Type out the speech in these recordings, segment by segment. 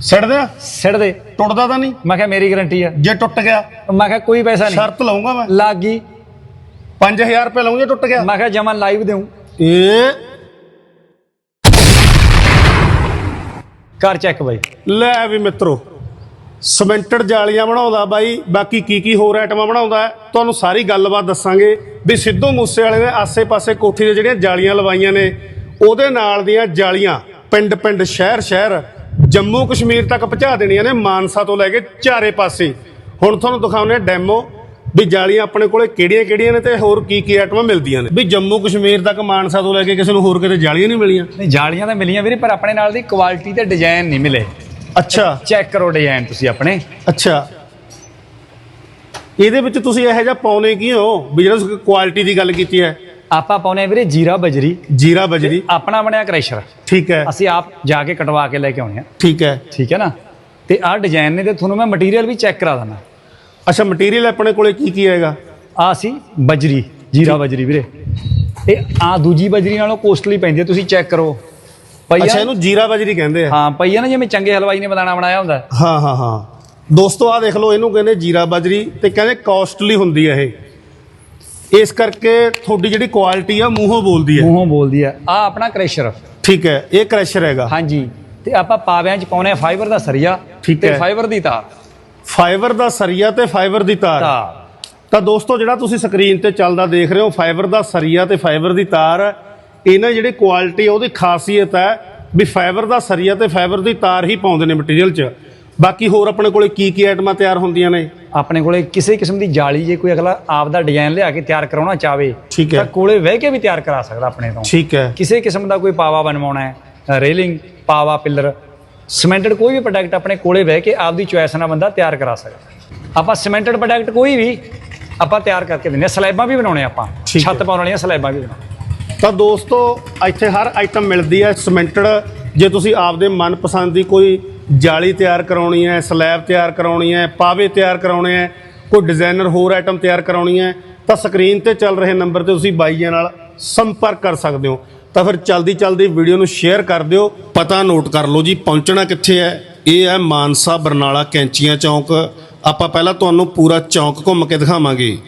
ਸਿੱਟ ਦੇ ਟੁੱਟਦਾ ਤਾਂ ਨਹੀਂ? ਮੈਂ ਕਿਹਾ ਮੇਰੀ ਗਾਰੰਟੀ ਆ। ਜੇ ਟੁੱਟ ਗਿਆ। ਮੈਂ ਕਿਹਾ ਕੋਈ ਪੈਸਾ ਨਹੀਂ। ਸ਼ਰਤ ਲਾਉਂਗਾ ਮੈਂ। ਲੱਗ ਗਈ। 5000 ਰੁਪਏ ਲਾਉਂ ਜੇ ਟੁੱਟ ਗਿਆ। ਮੈਂ ਕਿਹਾ ਜਮਨ ਲਾਈਵ ਦੇਉ ਇਹ ਕਰ ਚੈੱਕ ਬਾਈ। ਲੈ ਵੀ ਮਿੱਤਰੋ ਸਿਮੈਂਟਡ ਜਾਲੀਆਂ ਬਣਾਉਂਦਾ ਬਾਈ ਬਾਕੀ ਕੀ ਕੀ ਹੋਰ ਆਈਟਮਾਂ ਬਣਾਉਂਦਾ ਤੁਹਾਨੂੰ ਸਾਰੀ ਗੱਲਬਾਤ ਦੱਸਾਂਗੇ। ਵੀ ਸਿੱਧੂ ਮੂਸੇ ਵਾਲੇ ਨੇ ਆਸੇ-ਪਾਸੇ ਕੋਠੀ ਦੇ ਜਿਹੜੀਆਂ ਜਾਲੀਆਂ ਲਵਾਈਆਂ ਨੇ ਉਹਦੇ ਨਾਲ ਦੀਆਂ ਜਾਲੀਆਂ ਪਿੰਡ-ਪਿੰਡ ਸ਼ਹਿਰ-ਸ਼ਹਿਰ ਜੰਮੂ ਕਸ਼ਮੀਰ ਤੱਕ ਪਹੁੰਚਾ ਦੇਣੀਆਂ ਨੇ ਮਾਨਸਾ ਤੋਂ ਲੈ ਕੇ ਚਾਰੇ ਪਾਸੇ। ਹੁਣ ਤੁਹਾਨੂੰ ਦਿਖਾਉਂਦੇ ਡੈਮੋ ਵੀ ਜਾਲੀਆਂ ਆਪਣੇ ਕੋਲੇ ਕਿਹੜੀਆਂ-ਕਿਹੜੀਆਂ ਨੇ ਤੇ ਹੋਰ ਕੀ ਕੀ ਆਈਟਮਾਂ ਮਿਲਦੀਆਂ ਨੇ। ਵੀ ਜੰਮੂ ਕਸ਼ਮੀਰ ਤੱਕ ਮਾਨਸਾ ਤੋਂ ਲੈ ਕੇ ਕਿਸੇ ਨੂੰ ਹੋਰ ਕਿਤੇ ਜਾਲੀਆਂ ਨਹੀਂ ਮਿਲੀਆਂ। ਨਹੀਂ ਜਾਲੀਆਂ ਤਾਂ ਮਿਲੀਆਂ ਵੀਰੇ ਪਰ ਆਪਣੇ ਨਾਲ ਦੀ ਕੁਆਲਿਟੀ ਤੇ ਡਿਜ਼ਾਈਨ ਨਹੀਂ ਮਿਲੇ। ਅੱਛਾ। ਚੈੱਕ ਕਰੋ ਡਿਜ਼ਾਈਨ ਤੁਸੀਂ ਆਪਣੇ। ਅੱਛਾ। ਇਹਦੇ ਵਿੱਚ ਤੁਸੀਂ ਇਹੋ ਜਿਹਾ ਪਾਉਨੇ ਕੀ ਹੋ ਵੀ ਜਿਹੜਾ ਕੁਆਲਿਟੀ ਦੀ ਗੱਲ ਕੀਤੀ ਹੈ। ਆਪਾਂ ਪਾਉਨੇ ਆ ਵੀਰੇ ਜੀਰਾ ਬਜਰੀ। ਜੀਰਾ ਬਜਰੀ। ਆਪਣਾ ਬਣਿਆ ਕ੍ਰੈਸ਼ਰ। ਠੀਕ ਹੈ। ਅਸੀਂ ਆਪ ਜਾ ਕੇ ਕਟਵਾ ਕੇ ਲੈ ਕੇ ਆਉਣੇ ਆ। ਠੀਕ ਹੈ। ਠੀਕ ਹੈ ਨਾ? ਤੇ ਆਹ ਡਿਜ਼ਾਈਨ ਨੇ ਤੇ ਤੁਹਾਨੂੰ ਮੈਂ ਮਟੀਰੀਅਲ ਵੀ ਚੈੱਕ ਕਰਾ ਦਿੰਦਾ। ਅੱਛਾ ਮਟੀਰੀਅਲ ਆਪਣੇ ਕੋਲੇ ਕੀ ਕੀ ਹੈਗਾ ਆ ਸੀ ਬਜਰੀ ਜੀਰਾ ਬਜਰੀ ਵੀਰੇ। ਇਹ ਆ ਦੂਜੀ ਬਜਰੀ ਨਾਲੋਂ ਕੋਸਟਲੀ ਪੈਂਦੀ ਹੈ ਤੁਸੀਂ ਚੈੱਕ ਕਰੋ। ਅੱਛਾ ਪਈਆ ਇਹਨੂੰ ਜੀਰਾ ਬਜਰੀ ਕਹਿੰਦੇ ਆ। ਹਾਂ ਪਈਆ ਨਾ ਜਿਵੇਂ ਚੰਗੇ ਹਲਵਾਈ ਨੇ ਬਦਾਣਾ ਬਣਾਇਆ ਹੁੰਦਾ। ਹਾਂ ਹਾਂ ਹਾਂ। ਦੋਸਤੋ ਆ ਦੇਖ ਲਓ ਇਹਨੂੰ ਕਹਿੰਦੇ ਜੀਰਾ ਬਜਰੀ ਤੇ ਕਹਿੰਦੇ ਕਾਸਟਲੀ ਹੁੰਦੀ ਹੈ ਇਹ। ਇਸ ਕਰਕੇ ਤੁਹਾਡੀ ਜਿਹੜੀ ਕੁਆਲਿਟੀ ਆ ਮੂੰਹੋਂ ਬੋਲਦੀ ਹੈ। ਮੂੰਹੋਂ ਬੋਲਦੀ ਆ ਆ ਆਪਣਾ ਕ੍ਰੈਸ਼ਰ ਠੀਕ ਹੈ ਇਹ ਕ੍ਰੈਸ਼ਰ ਹੈਗਾ। ਹਾਂਜੀ ਤੇ ਆਪਾਂ ਪਾਵਿਆਂ ਚ ਪਾਉਨੇ ਆ ਫਾਈਬਰ ਦਾ ਸਰੀਆ ਠੀਕ ਹੈ। ਫਾਈਬਰ ਦੀ ਤਾਰ। ਫਾਈਬਰ ਦਾ ਸਰੀਆ ਤੇ ਫਾਈਬਰ ਦੀ ਤਾਰ। ਤਾਰ। ਤਾਂ ਦੋਸਤੋ ਜਿਹੜਾ ਤੁਸੀਂ ਸਕਰੀਨ ਤੇ ਚੱਲਦਾ ਦੇਖ ਰਹੇ ਹੋ ਫਾਈਬਰ ਦਾ ਸਰੀਆ ਤੇ ਫਾਈਬਰ ਦੀ ਤਾਰ ਇਹਨਾਂ ਜਿਹੜੀ ਕੁਆਲਿਟੀ ਉਹਦੀ ਖਾਸੀਅਤ ਹੈ ਵੀ ਫਾਈਬਰ ਦਾ ਸਰੀਆ ਤੇ ਫਾਈਬਰ ਦੀ ਤਾਰ ਹੀ ਪਾਉਂਦੇ ਨੇ ਮਟੀਰੀਅਲ 'ਚ। ਬਾਕੀ ਹੋਰ ਆਪਣੇ ਕੋਲੇ ਕੀ ਕੀ ਆਈਟਮਾਂ ਤਿਆਰ ਹੁੰਦੀਆਂ ਨੇ? ਆਪਣੇ ਕੋਲੇ ਕਿਸੇ ਕਿਸਮ ਦੀ ਜਾਲੀ ਜੇ ਕੋਈ ਅਗਲਾ ਆਪ ਦਾ ਡਿਜ਼ਾਈਨ ਲਿਆ ਕੇ ਤਿਆਰ ਕਰਾਉਣਾ ਚਾਵੇ ਠੀਕ ਹੈ। ਤਾਂ ਕੋਲੇ ਵਹਿ ਕੇ ਵੀ ਤਿਆਰ ਕਰਾ ਸਕਦਾ ਆਪਣੇ ਤੋਂ। ਠੀਕ ਹੈ। ਕਿਸੇ ਕਿਸਮ ਦਾ ਕੋਈ ਪਾਵਾ ਬਣਵਾਉਣਾ ਹੈ ਰੇਲਿੰਗ ਪਾਵਾ ਪਿੱਲਰ ਸਿਮੈਂਟਡ ਕੋਈ ਵੀ ਪ੍ਰੋਡਕਟ ਆਪਣੇ ਕੋਲੇ ਬਹਿ ਕੇ ਆਪਦੀ ਚੁਆਇਸ ਨਾਲ ਬੰਦਾ ਤਿਆਰ ਕਰਾ ਸਕਦਾ। ਆਪਾਂ ਸਿਮੈਂਟਡ ਪ੍ਰੋਡਕਟ ਕੋਈ ਵੀ ਆਪਾਂ ਤਿਆਰ ਕਰਕੇ ਦਿੰਦੇ ਹਾਂ। ਸਲੈਬਾਂ ਵੀ ਬਣਾਉਣੇ ਆਪਾਂ। ਛੱਤ। ਪਾਉਣ ਵਾਲੀਆਂ ਸਲੈਬਾਂ ਵੀ ਬਣਾਉਣੇ। ਤਾਂ ਦੋਸਤੋ ਇੱਥੇ ਹਰ ਆਈਟਮ ਮਿਲਦੀ ਹੈ। ਸਿਮੈਂਟਡ ਜੇ ਤੁਸੀਂ ਆਪਦੇ ਮਨਪਸੰਦ ਦੀ ਕੋਈ ਜਾਲੀ ਤਿਆਰ ਕਰਾਉਣੀ ਹੈ, ਸਲੈਬ ਤਿਆਰ ਕਰਾਉਣੀ ਹੈ, ਪਾਵੇ ਤਿਆਰ ਕਰਾਉਣੇ ਹੈ, ਕੋਈ ਡਿਜ਼ਾਈਨਰ ਹੋਰ ਆਈਟਮ ਤਿਆਰ ਕਰਾਉਣੀ ਹੈ, ਤਾਂ ਸਕਰੀਨ ਤੇ ਚੱਲ ਰਹੇ ਨੰਬਰ ਤੇ ਤੁਸੀਂ ਬਾਈਆਂ ਨਾਲ ਸੰਪਰਕ ਕਰ ਸਕਦੇ ਹੋ। ਤਾਂ ਫਿਰ ਚਲਦੀ ਚਲਦੀ ਵੀਡੀਓ ਨੂੰ ਸ਼ੇਅਰ ਕਰ ਦਿਓ, ਪਤਾ ਨੋਟ ਕਰ ਲਓ ਜੀ, ਪਹੁੰਚਣਾ ਕਿੱਥੇ ਹੈ? ਇਹ ਹੈ ਮਾਨਸਾ ਬਰਨਾਲਾ ਕੈਂਚੀਆਂ ਚੌਂਕ। ਆਪਾਂ ਪਹਿਲਾਂ ਤੁਹਾਨੂੰ ਪੂਰਾ ਚੌਂਕ ਘੁੰਮ ਕੇ ਦਿਖਾਵਾਂਗੇ।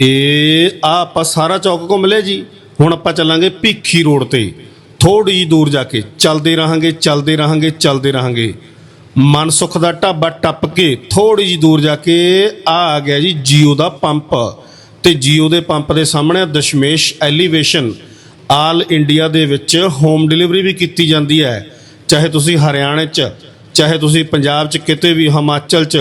ਇਹ ਆ ਆਪਾਂ ਸਾਰਾ ਚੌਕ ਘੁੰਮ ਲਿਆ ਜੀ। ਹੁਣ ਆਪਾਂ ਚੱਲਾਂਗੇ ਭੀਖੀ ਰੋਡ ਤੇ। ਥੋੜੀ ਜੀ ਦੂਰ ਜਾ ਕੇ। ਚੱਲਦੇ ਰਹਾਂਗੇ ਚੱਲਦੇ ਰਹਾਂਗੇ ਚੱਲਦੇ ਰਹਾਂਗੇ। ਮਨਸੁਖ ਦਾ ਢਾਬਾ ਟੱਪ ਕੇ ਥੋੜੀ ਜੀ ਦੂਰ ਜਾ ਕੇ ਆ ਆ ਗਿਆ ਜੀ ਜੀਓ ਦਾ ਪੰਪ। ਤੇ ਜੀਓ ਦੇ ਪੰਪ ਦੇ ਸਾਹਮਣੇ ਦਸ਼ਮੇਸ਼ ਐਲੀਵੇਸ਼ਨ ਆਲ ਇੰਡੀਆ ਦੇ ਵਿੱਚ ਹੋਮ ਡਿਲੀਵਰੀ ਵੀ ਕੀਤੀ ਜਾਂਦੀ ਹੈ। ਚਾਹੇ ਤੁਸੀਂ ਹਰਿਆਣੇ 'ਚ, ਚਾਹੇ ਤੁਸੀਂ ਪੰਜਾਬ 'ਚ, ਕਿਤੇ ਵੀ ਹਿਮਾਚਲ 'ਚ,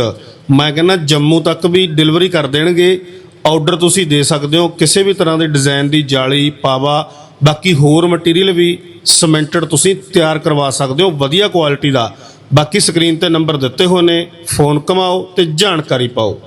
ਮੈਂ ਕਹਿੰਦਾ ਜੰਮੂ ਤੱਕ ਵੀ ਡਿਲੀਵਰੀ ਕਰ ਦੇਣਗੇ। ਆਰਡਰ ਤੁਸੀਂ ਦੇ ਸਕਦੇ ਹੋ ਕਿਸੇ ਵੀ ਤਰ੍ਹਾਂ ਦੇ ਡਿਜ਼ਾਈਨ ਦੀ ਜਾਲੀ, ਪਾਵਾ, ਬਾਕੀ ਹੋਰ ਮਟੀਰੀਅਲ ਵੀ ਸਿਮੈਂਟਡ ਤੁਸੀਂ ਤਿਆਰ ਕਰਵਾ ਸਕਦੇ ਹੋ। ਵਧੀਆ ਕੁਆਲਿਟੀ ਦਾ ਬਾਕੀ ਸਕਰੀਨ ਤੇ ਨੰਬਰ ਦਿੱਤੇ ਹੋਏ ਨੇ ਫੋਨ ਕਮਾਓ ਤੇ ਜਾਣਕਾਰੀ ਪਾਓ।